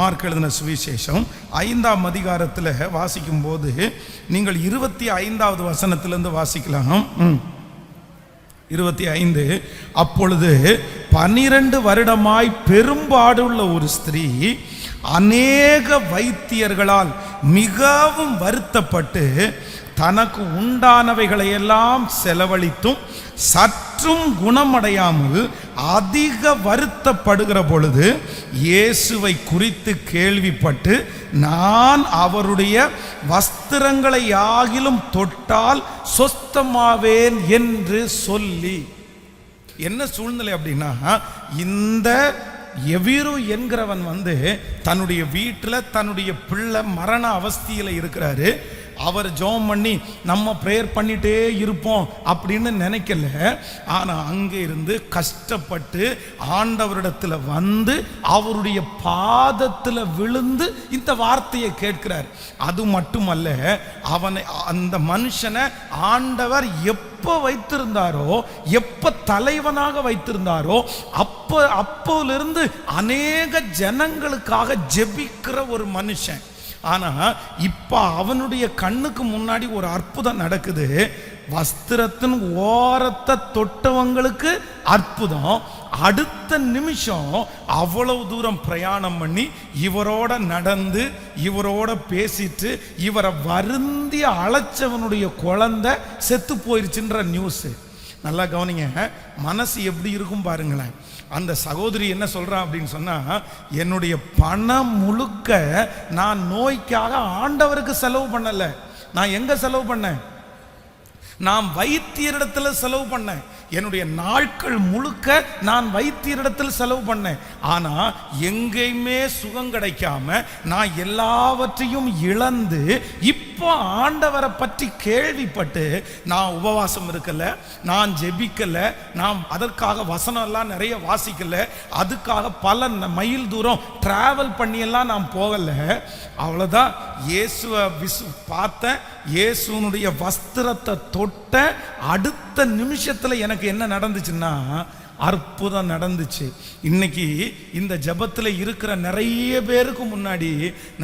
Mark எழுதின சுவிசேஷம் ஐந்தாம் அதிகாரத்தில் வாசிக்கும்போது நீங்கள் இருபத்தி ஐந்தாவது வசனத்திலிருந்து வாசிக்கலாம். இருபத்தி ஐந்து. அப்பொழுது பனிரெண்டு வருடமாய் பெரும்பாடுள்ள ஒரு ஸ்திரீ அநேக வைத்தியர்களால் மிகவும் வருத்தப்பட்டு தனக்கு உண்டானவைகளை எல்லாம் செலவழித்தும் சற்றும் குணமடையாமல் அதிக வருத்தப்படுகிற பொழுது இயேசுவை குறித்து கேள்விப்பட்டு நான் அவருடைய வஸ்திரங்களை ஆகிலும் தொட்டால் சொஸ்தமாவேன் என்று சொல்லி. என்ன சூழ்நிலை அப்படின்னா இந்த எவிரு என்கிறவன் வந்து தன்னுடைய வீட்டில் தன்னுடைய பிள்ளை மரண அவஸ்தியில் இருக்கிறாரு. அவர் ஜெபம் பண்ணி நம்ம ப்ரேயர் பண்ணிட்டே இருப்போம் அப்படின்னு நினைக்கல. ஆனால் அங்கே இருந்து கஷ்டப்பட்டு ஆண்டவரிடத்தில் வந்து அவருடைய பாதத்தில் விழுந்து இந்த வார்த்தையை கேட்கிறார். அது மட்டுமல்ல அவனை அந்த மனுஷனை ஆண்டவர் எப்போ வைத்திருந்தாரோ எப்போ தலைவனாக வைத்திருந்தாரோ அப்போ அப்போலிருந்து அநேக ஜனங்களுக்காக ஜெபிக்கிற ஒரு மனுஷன். ஆனால் இப்போ அவனுடைய கண்ணுக்கு முன்னாடி ஒரு அற்புதம் நடக்குது. வஸ்திரத்தின் ஓரத்தை தொட்டவங்களுக்கு அற்புதம். அடுத்த நிமிஷம் அவ்வளவு தூரம் பிரயாணம் பண்ணி இவரோட நடந்து இவரோட பேசிட்டு இவரை வருந்தி அழைச்சவனுடைய குழந்தை செத்து போயிருச்சுன்ற நியூஸு நல்லா கவனிங்க மனசு எப்படி இருக்கும் பாருங்களேன். அந்த சகோதரி என்ன சொல்கிறான் அப்படின்னு சொன்னால் என்னுடைய பணம் முழுக்க நான் நோய்க்காக ஆண்டவருக்கு செலவு பண்ணலை. நான் எங்கே செலவு பண்ணேன்? நான் வைத்தியரிடத்தில் செலவு பண்ணேன். என்னுடைய நாட்கள் முழுக்க நான் வைத்தியரிடத்தில் செலவு பண்ணேன். ஆனால் எங்கேயுமே சுகம் கிடைக்காம நான் எல்லாவற்றையும் இழந்து இப்போ ஆண்டவரை பற்றி கேள்விப்பட்டு நான் உபவாசம் இருக்கலை நான் ஜெபிக்கலை நான் அதற்காக வசனம் எல்லாம் நிறைய வாசிக்கலை அதுக்காக பல மைல் தூரம் டிராவல் பண்ணியெல்லாம் நான் போகலை. அவ்வளோதான் இயேசுவை விசு பார்த்தேன் இயேசுனுடைய வஸ்திரத்தை தொட்ட அடுத்த நிமிஷத்தில் எனக்கு என்ன நடந்துச்சுன்னா அற்புதம் நடந்துச்சு. இன்னைக்கு இந்த ஜபத்தில் இருக்கிற நிறைய பேருக்கு முன்னாடி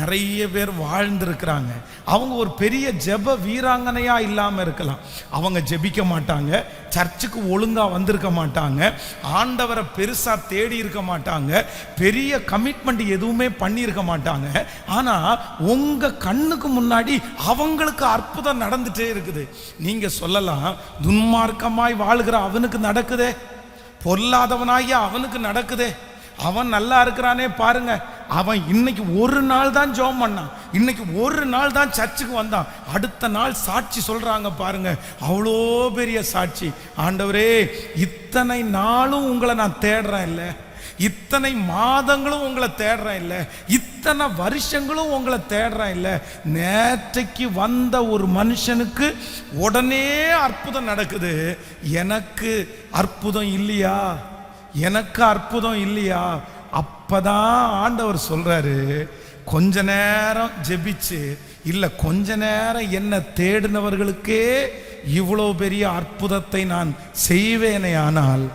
நிறைய பேர் வாழ்ந்திருக்கிறாங்க. அவங்க ஒரு பெரிய ஜெப வீராங்கனையாக இல்லாமல் இருக்கலாம். அவங்க ஜெபிக்க மாட்டாங்க. சர்ச்சுக்கு ஒழுங்காக வந்திருக்க மாட்டாங்க. ஆண்டவரை பெருசாக தேடி இருக்க மாட்டாங்க. பெரிய கமிட்மெண்ட் எதுவுமே பண்ணியிருக்க மாட்டாங்க. ஆனால் உங்கள் கண்ணுக்கு முன்னாடி அவங்களுக்கு அற்புதம் நடந்துட்டே இருக்குது. நீங்கள் சொல்லலாம் துன்மார்க்கமாய் வாழ்கிற அவனுக்கு நடக்குதே. பொல்லாதவனாகி அவனுக்கு நடக்குதே. அவன் நல்லா இருக்கிறானே பாருங்க. அவன் இன்னைக்கு ஒரு நாள் தான் ஜோம் பண்ணான். இன்னைக்கு ஒரு நாள் தான் சர்ச்சுக்கு வந்தான். அடுத்த நாள் சாட்சி சொல்றாங்க பாருங்க. அவ்வளோ பெரிய சாட்சி. ஆண்டவரே இத்தனை நாளும் உங்களை நான் தேடுறேன் இல்லை. இத்தனை மாதங்களும் உங்களை தேடுறேன் இல்லை. இத்தனை இத்தனை வருஷங்களும் உங்களை தேடுறேன் இல்லை. நேற்றைக்கு வந்த ஒரு மனுஷனுக்கு உடனே அற்புதம் நடக்குது. எனக்கு அற்புதம் இல்லையா? எனக்கு அற்புதம் இல்லையா? அப்பதான் ஆண்டவர் சொல்றாரு கொஞ்ச நேரம் ஜெபிச்சு இல்லை கொஞ்ச நேரம் என்ன தேடினவர்களுக்கே இவ்வளோ பெரிய அற்புதத்தை நான் செய்வேனே ஆனால்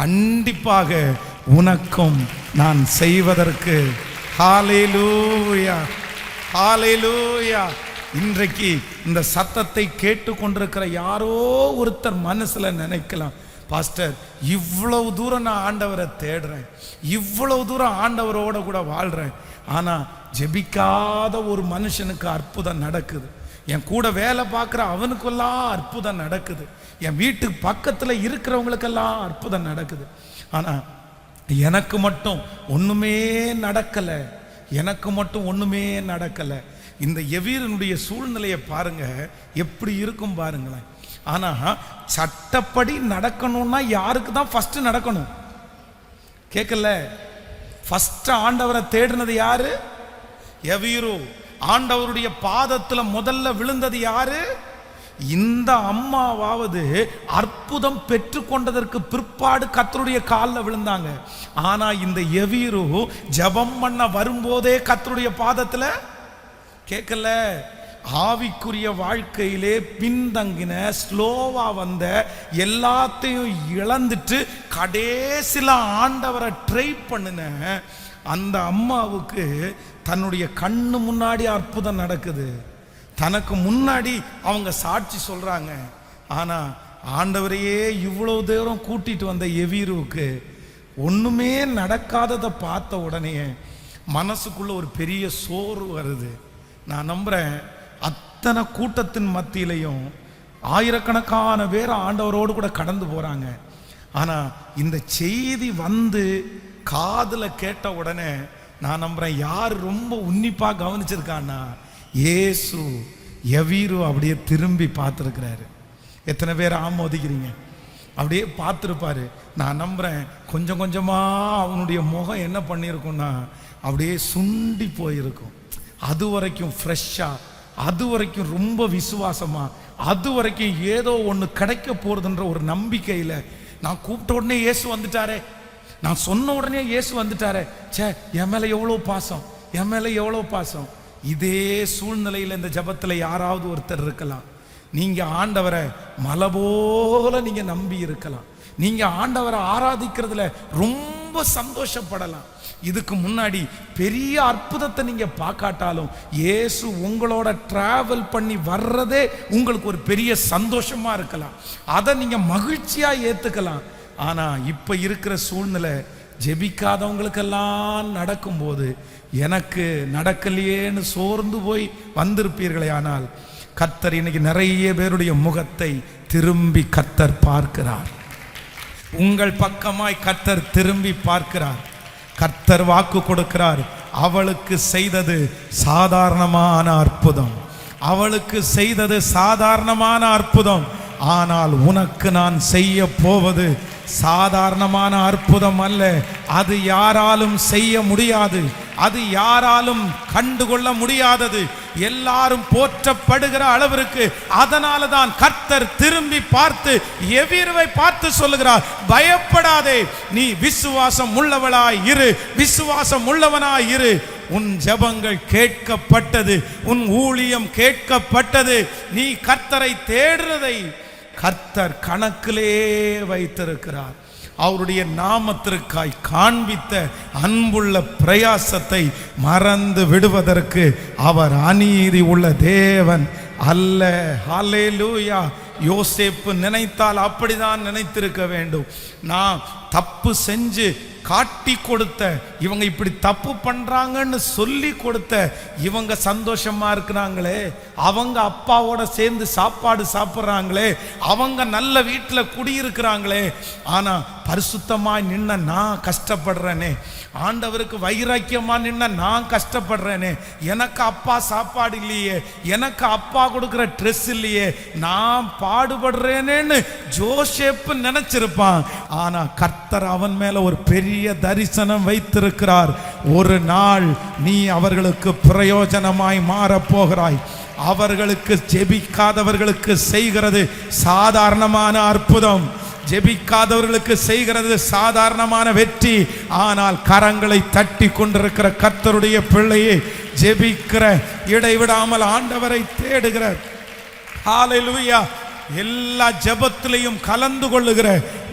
கண்டிப்பாக உனக்கும் நான் செய்வதற்கு ஹாலேலூயா ஹாலேலூயா இன்றைக்கு இந்த சத்தத்தை கேட்டு கொண்டிருக்கிற யாரோ ஒருத்தர் மனசில் நினைக்கலாம் பாஸ்டர் இவ்வளவு தூரம் நான் ஆண்டவரை தேடுறேன் இவ்வளவு தூரம் ஆண்டவரோட கூட வாழ்கிறேன் ஆனால் ஜெபிக்காத ஒரு மனுஷனுக்கு அற்புதம் நடக்குது. என் கூட வேலை பார்க்குற அவனுக்கெல்லாம் அற்புதம் நடக்குது. என் வீட்டுக்கு பக்கத்தில் இருக்கிறவங்களுக்கெல்லாம் அற்புதம் நடக்குது. ஆனால் எனக்கு மட்டும் ஒன்றுமே நடக்கலை. எனக்கு மட்டும் ஒன்றுமே நடக்கலை. இந்த எவீரனுடைய சூழ்நிலையை பாருங்க. எப்படி இருக்கும் பாருங்களேன். ஆனால் சட்டப்படி நடக்கணும்னா யாருக்கு தான் ஃபஸ்ட்டு நடக்கணும்? கேட்கல ஃபஸ்ட்டு ஆண்டவரை தேடினது யாரு? எவீரு. ஆண்டவருடைய பாதத்தில் முதல்ல விழுந்தது யாரு? இந்த அம்மாவாவது அற்புதம் பெற்றுக்கொண்டதற்கு பிற்பாடு கத்தருடைய காலில் விழுந்தாங்க. ஆனா இந்த எவீரு ஜெபம் பண்ண வரும்போதே கத்தருடைய பாதத்துல கேட்கல ஆவிக்குரிய வாழ்க்கையிலே பின்தங்கின ஸ்லோவா வந்த எல்லாத்தையும் இழந்துட்டு கடைசியில் ஆண்டவரை ட்ரை பண்ணின அந்த அம்மாவுக்கு தன்னுடைய கண்ணு முன்னாடி அற்புதம் நடக்குது. தனக்கு முன்னாடி அவங்க சாட்சி சொல்கிறாங்க ஆனால் ஆண்டவரையே இவ்வளோ தூரம் கூட்டிட்டு வந்த எவீருவுக்கு ஒன்றுமே நடக்காததை பார்த்த உடனே மனசுக்குள்ள ஒரு பெரிய சோறு வருது. நான் நம்புகிறேன் அத்தனை கூட்டத்தின் மத்தியிலையும் ஆயிரக்கணக்கான பேர் ஆண்டவரோடு கூட கடந்து போகிறாங்க ஆனால் இந்த செய்தி வந்து காதில் கேட்ட உடனே நான் நம்புகிறேன் யார் ரொம்ப உன்னிப்பாக கவனிச்சிருக்கான்னா ஏசு எவீரு அப்படியே திரும்பி பார்த்துருக்கிறாரு. எத்தனை பேர் ஆமோதிக்கிறீங்க? அப்படியே பார்த்துருப்பாரு. நான் நம்புறேன் கொஞ்சம் கொஞ்சமாக அவனுடைய முகம் என்ன பண்ணியிருக்குன்னா அப்படியே சுண்டி போயிருக்கும். அது வரைக்கும் ஃப்ரெஷ்ஷாக அது வரைக்கும் ரொம்ப விசுவாசமாக அது வரைக்கும் ஏதோ ஒன்று கிடைக்க போகிறதுன்ற ஒரு நம்பிக்கையில் நான் கூப்பிட்ட உடனே இயேசு வந்துட்டாரே. நான் சொன்ன உடனே இயேசு வந்துட்டாரே. ச்சே என் மேலே எவ்வளோ பாசம்? என் மேலே எவ்வளோ பாசம்? இதே சூழ்நிலையில் இந்த ஜபத்தில் யாராவது ஒருத்தர் இருக்கலாம். நீங்கள் ஆண்டவரை மலை போல நீங்கள் நம்பி இருக்கலாம். நீங்கள் ஆண்டவரை ஆராதிக்கிறதுல ரொம்ப சந்தோஷப்படலாம். இதுக்கு முன்னாடி பெரிய அற்புதத்தை நீங்கள் பார்க்காட்டாலும் இயேசு உங்களோட ட்ராவல் பண்ணி வர்றதே உங்களுக்கு ஒரு பெரிய சந்தோஷமாக இருக்கலாம். அதை நீங்கள் மகிழ்ச்சியாக ஏற்றுக்கலாம் ஆனால் இப்போ இருக்கிற சூழ்நிலை ஜெபிக்காதவங்களுக்கெல்லாம் நடக்கும்போது எனக்கு நடக்கலையேன்னு சோர்ந்து போய் வந்திருப்பீர்களே ஆனால் கத்தர் இன்னைக்கு நிறைய பேருடைய முகத்தை திரும்பி கத்தர் பார்க்கிறார். உங்கள் பக்கமாய் கத்தர் திரும்பி பார்க்கிறார். கர்த்தர் வாக்கு கொடுக்கிறார். அவளுக்கு செய்தது சாதாரணமான அற்புதம். அவளுக்கு செய்தது சாதாரணமான அற்புதம். ஆனால் உனக்கு நான் செய்ய போவது சாதாரணமான அற்புதம் அல்ல. அது யாராலும் செய்ய முடியாது. அது யாராலும் கண்டுகொள்ள முடியாதது. எல்லாரும் போற்றப்படுகிற அளவிற்கு அதனால தான் கர்த்தர் திரும்பி பார்த்து எவிரவை பார்த்து சொல்லுகிறார் பயப்படாதே நீ விசுவாசம் உள்ளவளாய் இரு விசுவாசம் உள்ளவனாய் இரு. உன் ஜெபங்கள் கேட்கப்பட்டது உன் ஊழியம் கேட்கப்பட்டது. நீ கர்த்தரை தேடுறதை கர்த்தர் கணக்கிலே வைத்திருக்கிறார். அவருடைய நாமத்திற்காய் காண்பித்த அன்புள்ள பிரயாசத்தை மறந்து விடுவதற்கு அவர் அநீதி உள்ள தேவன் அல்ல. ஹalleluya. யோசேப்பு நினைத்தால் அப்படிதான் நினைத்திருக்க வேண்டும். நான் தப்பு செஞ்சு காட்டி கொடுத்த இவங்க இப்படி தப்பு பண்றாங்கன்னு சொல்லி கொடுத்த இவங்க சந்தோஷமா இருக்கிறாங்களே அவங்க அப்பாவோட சேர்ந்து சாப்பாடு சாப்பிட்றாங்களே அவங்க நல்ல வீட்டில் குடியிருக்கிறாங்களே ஆனா பரிசுத்தமாய் நின்ன நான் கஷ்டப்படுறேனே ஆண்டவருக்கு வைராக்கியமாக நின்ன நான் கஷ்டப்படுறேனே எனக்கு அப்பா சாப்பாடு இல்லையே எனக்கு அப்பா கொடுக்குற ட்ரெஸ் இல்லையே நான் பாடுபடுறேனேன்னு ஜோசேப்பு நினச்சிருப்பான். ஆனால் கர்த்தர் அவன் மேலே ஒரு பெரிய தரிசனம் வைத்திருக்கிறார். ஒரு நாள் நீ அவர்களுக்கு பிரயோஜனமாய் மாறப் போகிறாய் அவர்களுக்கு ஜெபிக்காதவர்களுக்கு செய்கிறது சாதாரணமான அற்புதம். ஜெபிக்காதவர்களுக்கு செய்கிறது சாதாரணமான வெற்றி. ஆனால் கரங்களை தட்டி கொண்டிருக்கிற கர்த்தருடைய பிள்ளையை ஜெபிக்கிற இடைவிடாமல் ஆண்டவரை தேடுகிற. ஹாலெலுயா எல்லா ஜபத்திலையும் கலந்து கொள்ளுகிற.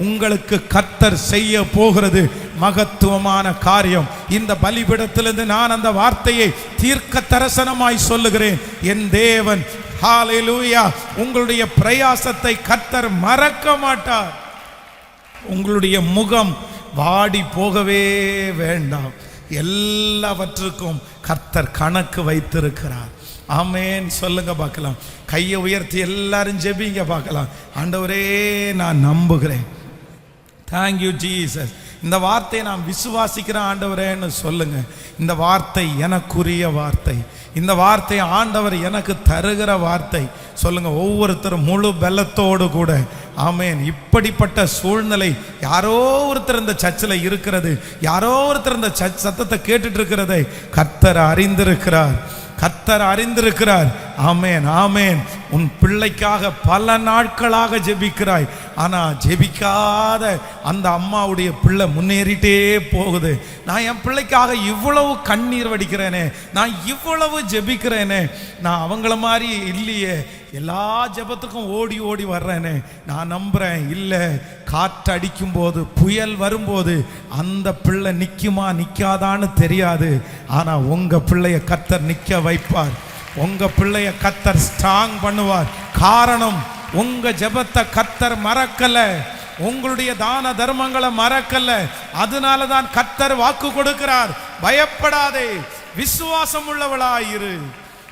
உங்களுக்கு கத்தர் செய்ய போகிறது மகத்துவமான காரியம். இந்த பலிபிடத்திலிருந்து நான் அந்த வார்த்தையை தீர்க்க தரிசனமாய் சொல்லுகிறேன். என் தேவன் ஹalleluya உங்களுடைய பிரயாசத்தை கர்த்தர் மறக்க மாட்டார். உங்களுடைய முகம் வாடி போகவே வேண்டாம். எல்லாவற்றுக்கும் கர்த்தர் கணக்கு வைத்திருக்கிறார். ஆமேன். சொல்லுங்க பார்க்கலாம். கையை உயர்த்தி எல்லாரும் ஜெபிங்க பார்க்கலாம். ஆண்டவரே நான் நம்புகிறேன். தேங்க்யூ ஜீசஸ் இந்த வார்த்தையை நான் விசுவாசிக்கிறேன் ஆண்டவரேன்னு சொல்லுங்க. இந்த வார்த்தை எனக்குரிய வார்த்தை. இந்த வார்த்தை ஆண்டவர் எனக்கு தருகிற வார்த்தை. சொல்லுங்க ஒவ்வொருத்தரும் முழு பலத்தோடு கூட. ஆமேன். இப்படிப்பட்ட சூழ்நிலை யாரோ ஒருத்தர் இந்த சர்ச்சில் இருக்கிறது. யாரோ ஒருத்தர் இந்த சர்ச் சத்தத்தை கேட்டுட்டு இருக்கிறதை கர்த்தர் அறிந்திருக்கிறார். கர்த்தர் அறிந்திருக்கிறார். ஆமேன் ஆமேன். உன் பிள்ளைக்காக பல நாட்களாக ஜெபிக்கிறாய். ஆனால் ஜெபிக்காத அந்த அம்மாவுடைய பிள்ளை முன்னேறிட்டே போகுது. நான் என் பிள்ளைக்காக இவ்வளவு கண்ணீர் வடிக்கிறேனே நான் இவ்வளவு ஜெபிக்கிறேனே நான் அவங்கள மாதிரி இல்லையே எல்லா ஜெபத்துக்கும் ஓடி ஓடி வர்றேனே நான் நம்புறேன் இல்லை காற்று அடிக்கும் போது புயல் வரும்போது அந்த பிள்ளை நிற்குமா நிற்காதான்னு தெரியாது. ஆனால் உங்கள் பிள்ளைய கத்தர் நிற்க வைப்பார். உங்க பிள்ளைய கத்தர் ஸ்ட்ராங் பண்ணுவார். காரணம் உங்க ஜெபத்தை கத்தர் மறக்கல. உங்களுடைய தான தர்மங்களை மறக்கல. அதனால தான் கத்தர் வாக்கு கொடுக்கிறார். பயப்படாதே விசுவாசம் உள்ளவளாயிரு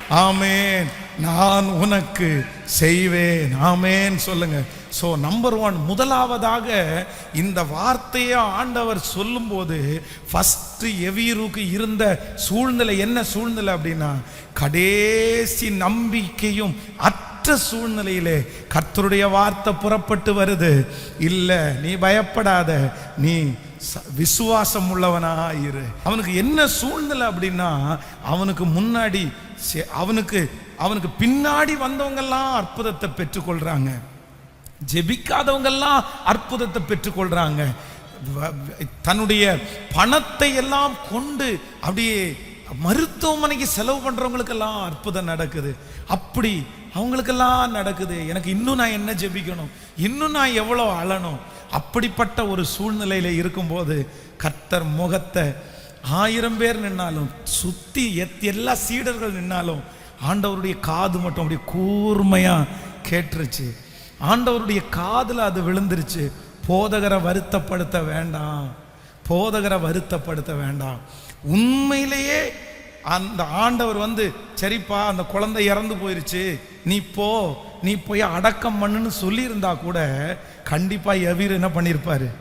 ஆமேன். நான் உனக்கு செய்வேன். ஆமேன் சொல்லுங்க. ஸோ நம்பர் ஒன் முதலாவதாக இந்த வார்த்தையை ஆண்டவர் சொல்லும்போது ஃபஸ்ட்டு எவீருக்கு இருந்த சூழ்நிலை என்ன சூழ்நிலை அப்படின்னா கடைசி நம்பிக்கையும் அற்ற சூழ்நிலையிலே கர்த்தருடைய வார்த்தை புறப்பட்டு வருது. இல்லை நீ பயப்படாத நீ விசுவாசம் உள்ளவனா இரு. அவனுக்கு என்ன சூழ்நிலை அப்படின்னா அவனுக்கு முன்னாடி செ- அவனுக்கு அவனுக்கு பின்னாடி வந்தவங்கெல்லாம் அற்புதத்தை பெற்றுக்கொள்றாங்க. ஜெபிக்காதவங்கெல்லாம் அற்புதத்தை பெற்றுக்கொள்றாங்க. தன்னுடைய பணத்தை எல்லாம் கொண்டு அப்படியே மருத்துவமனைக்கு செலவு பண்றவங்களுக்கெல்லாம் அற்புதம் நடக்குது. அப்படி அவங்களுக்கெல்லாம் நடக்குது. எனக்கு இன்னும் நான் என்ன ஜெபிக்கணும்? இன்னும் நான் எவ்வளோ அழணும்? அப்படிப்பட்ட ஒரு சூழ்நிலையில இருக்கும்போது கர்த்தர் முகத்தை ஆயிரம் பேர் நின்னாலும் சுத்தி எத் எல்லா சீடர்கள் நின்னாலும் ஆண்டவருடைய காது மட்டும் அப்படியே கூர்மையா கேட்டுருச்சு. ஆண்டவருடைய காதில் அது விழுந்துருச்சு. போதகரை வருத்தப்படுத்த வேண்டாம். போதகரை வருத்தப்படுத்த வேண்டாம். உண்மையிலேயே அந்த ஆண்டவர் வந்து சரிப்பா அந்த குழந்தை இறந்து போயிருச்சு. நீ போ நீ போய் அடக்கம் பண்ணுன்னு சொல்லியிருந்தா கூட கண்டிப்பாக எவீர் என்ன பண்ணியிருப்பாரு?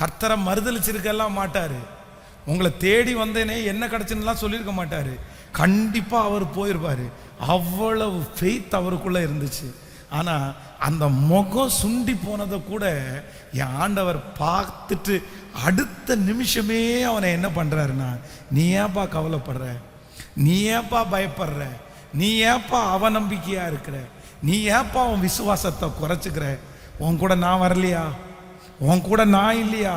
கர்த்தரை மறுதளிச்சிருக்கெல்லாம் மாட்டார். உங்களை தேடி வந்தேனே என்ன கிடச்சுன்னுலாம் சொல்லியிருக்க மாட்டார். கண்டிப்பாக அவர் போயிருப்பார். அவ்வளவு ஃபெய்த் அவருக்குள்ளே இருந்துச்சு. ஆனால் அந்த முகம் சுண்டி போனதை கூட என் ஆண்டவர் பார்த்துட்டு அடுத்த நிமிஷமே அவனை என்ன பண்ணுறாருன்னா நீ ஏன்பா கவலைப்படுற? நீ ஏன்பா பயப்படுற? நீ ஏன்பா அவநம்பிக்கையாக இருக்கிற? நீ ஏன்பா உன் விசுவாசத்தை குறைச்சிக்கிற? உன் கூட நான் வரலையா? உன் கூட நான் இல்லையா?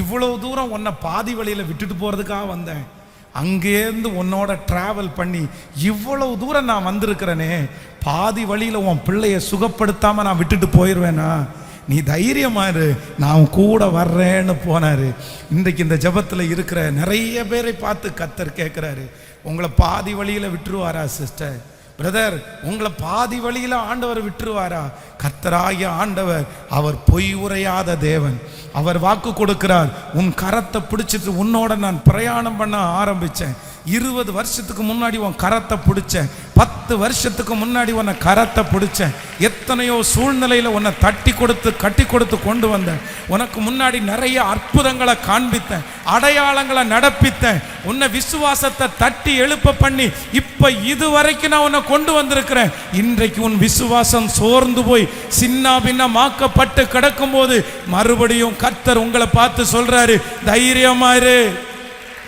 இவ்வளோ தூரம் உன்னை பாதி வழியில் விட்டுட்டு போகிறதுக்காக வந்தேன். அங்கேருந்து உன்னோட டிராவல் பண்ணி இவ்வளவு தூரம் நான் வந்திருக்கிறேனே பாதி வழியில் உன் பிள்ளைய சுகப்படுத்தாமல் நான் விட்டுட்டு போயிடுவேனா நீ தைரியமாரு நான் உன் கூட வர்றேன்னு போனார். இன்றைக்கு இந்த ஜபத்தில் இருக்கிற நிறைய பேரை பார்த்து கத்தர் கேட்குறாரு. உங்களை பாதி வழியில் விட்டுருவாரா சிஸ்டர் பிரதர் உங்களை பாதி வழியில் ஆண்டவர் விட்டுருவாரா? கத்தராகிய ஆண்டவர் அவர் பொய் உரையாத தேவன். அவர் வாக்கு கொடுக்கிறார். உன் கரத்தை பிடிச்சிட்டு உன்னோட நான் பிரயாணம் பண்ண ஆரம்பித்தேன் இருபது வருஷத்துக்கு முன்னாடி உன் கரத்தை பிடிச்சேன். பத்து வருஷத்துக்கு முன்னாடி உன்னை கரத்தை பிடிச்சேன். எத்தனையோ சூழ்நிலையில் உன்னை தட்டி கொடுத்து கட்டி கொடுத்து கொண்டு வந்தேன். உனக்கு முன்னாடி நிறைய அற்புதங்களை காண்பித்தேன். அடையாளங்களை நடப்பித்தேன். உன்னை விசுவாசத்தை தட்டி எழுப்ப பண்ணி இப்ப இதுவரைக்கும் நான் உன்னை கொண்டு வந்திருக்கிறேன். இன்றைக்கு உன் விசுவாசம் சோர்ந்து போய் சின்ன பின்னமாக்கப்பட்டு கிடக்கும்போது மறுபடியும் கர்த்தர் உங்களை பார்த்து சொல்றாரு தைரியமா இரு.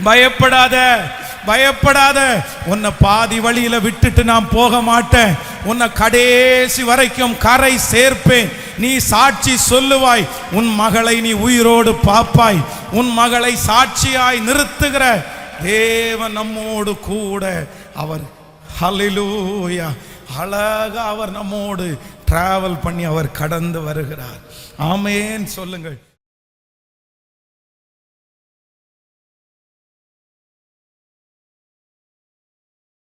பயப்படாத. பயப்படாத. உன்னை பாதி வழியில விட்டுட்டு நான் போக மாட்டேன். உன்னை கடைசி வரைக்கும் கரை சேர்ப்பேன். நீ சாட்சி சொல்லுவாய். உன் மகளை நீ உயிரோடு பாப்பாய் உன் மகளை சாட்சியாய் நிறுத்துகிற தேவன் நம்மோடு கூட. அவர் ஹலிலூயா அழகா அவர் நம்மோடு டிராவல் பண்ணி அவர் கடந்து வருகிறார். ஆமேன் சொல்லுங்கள்.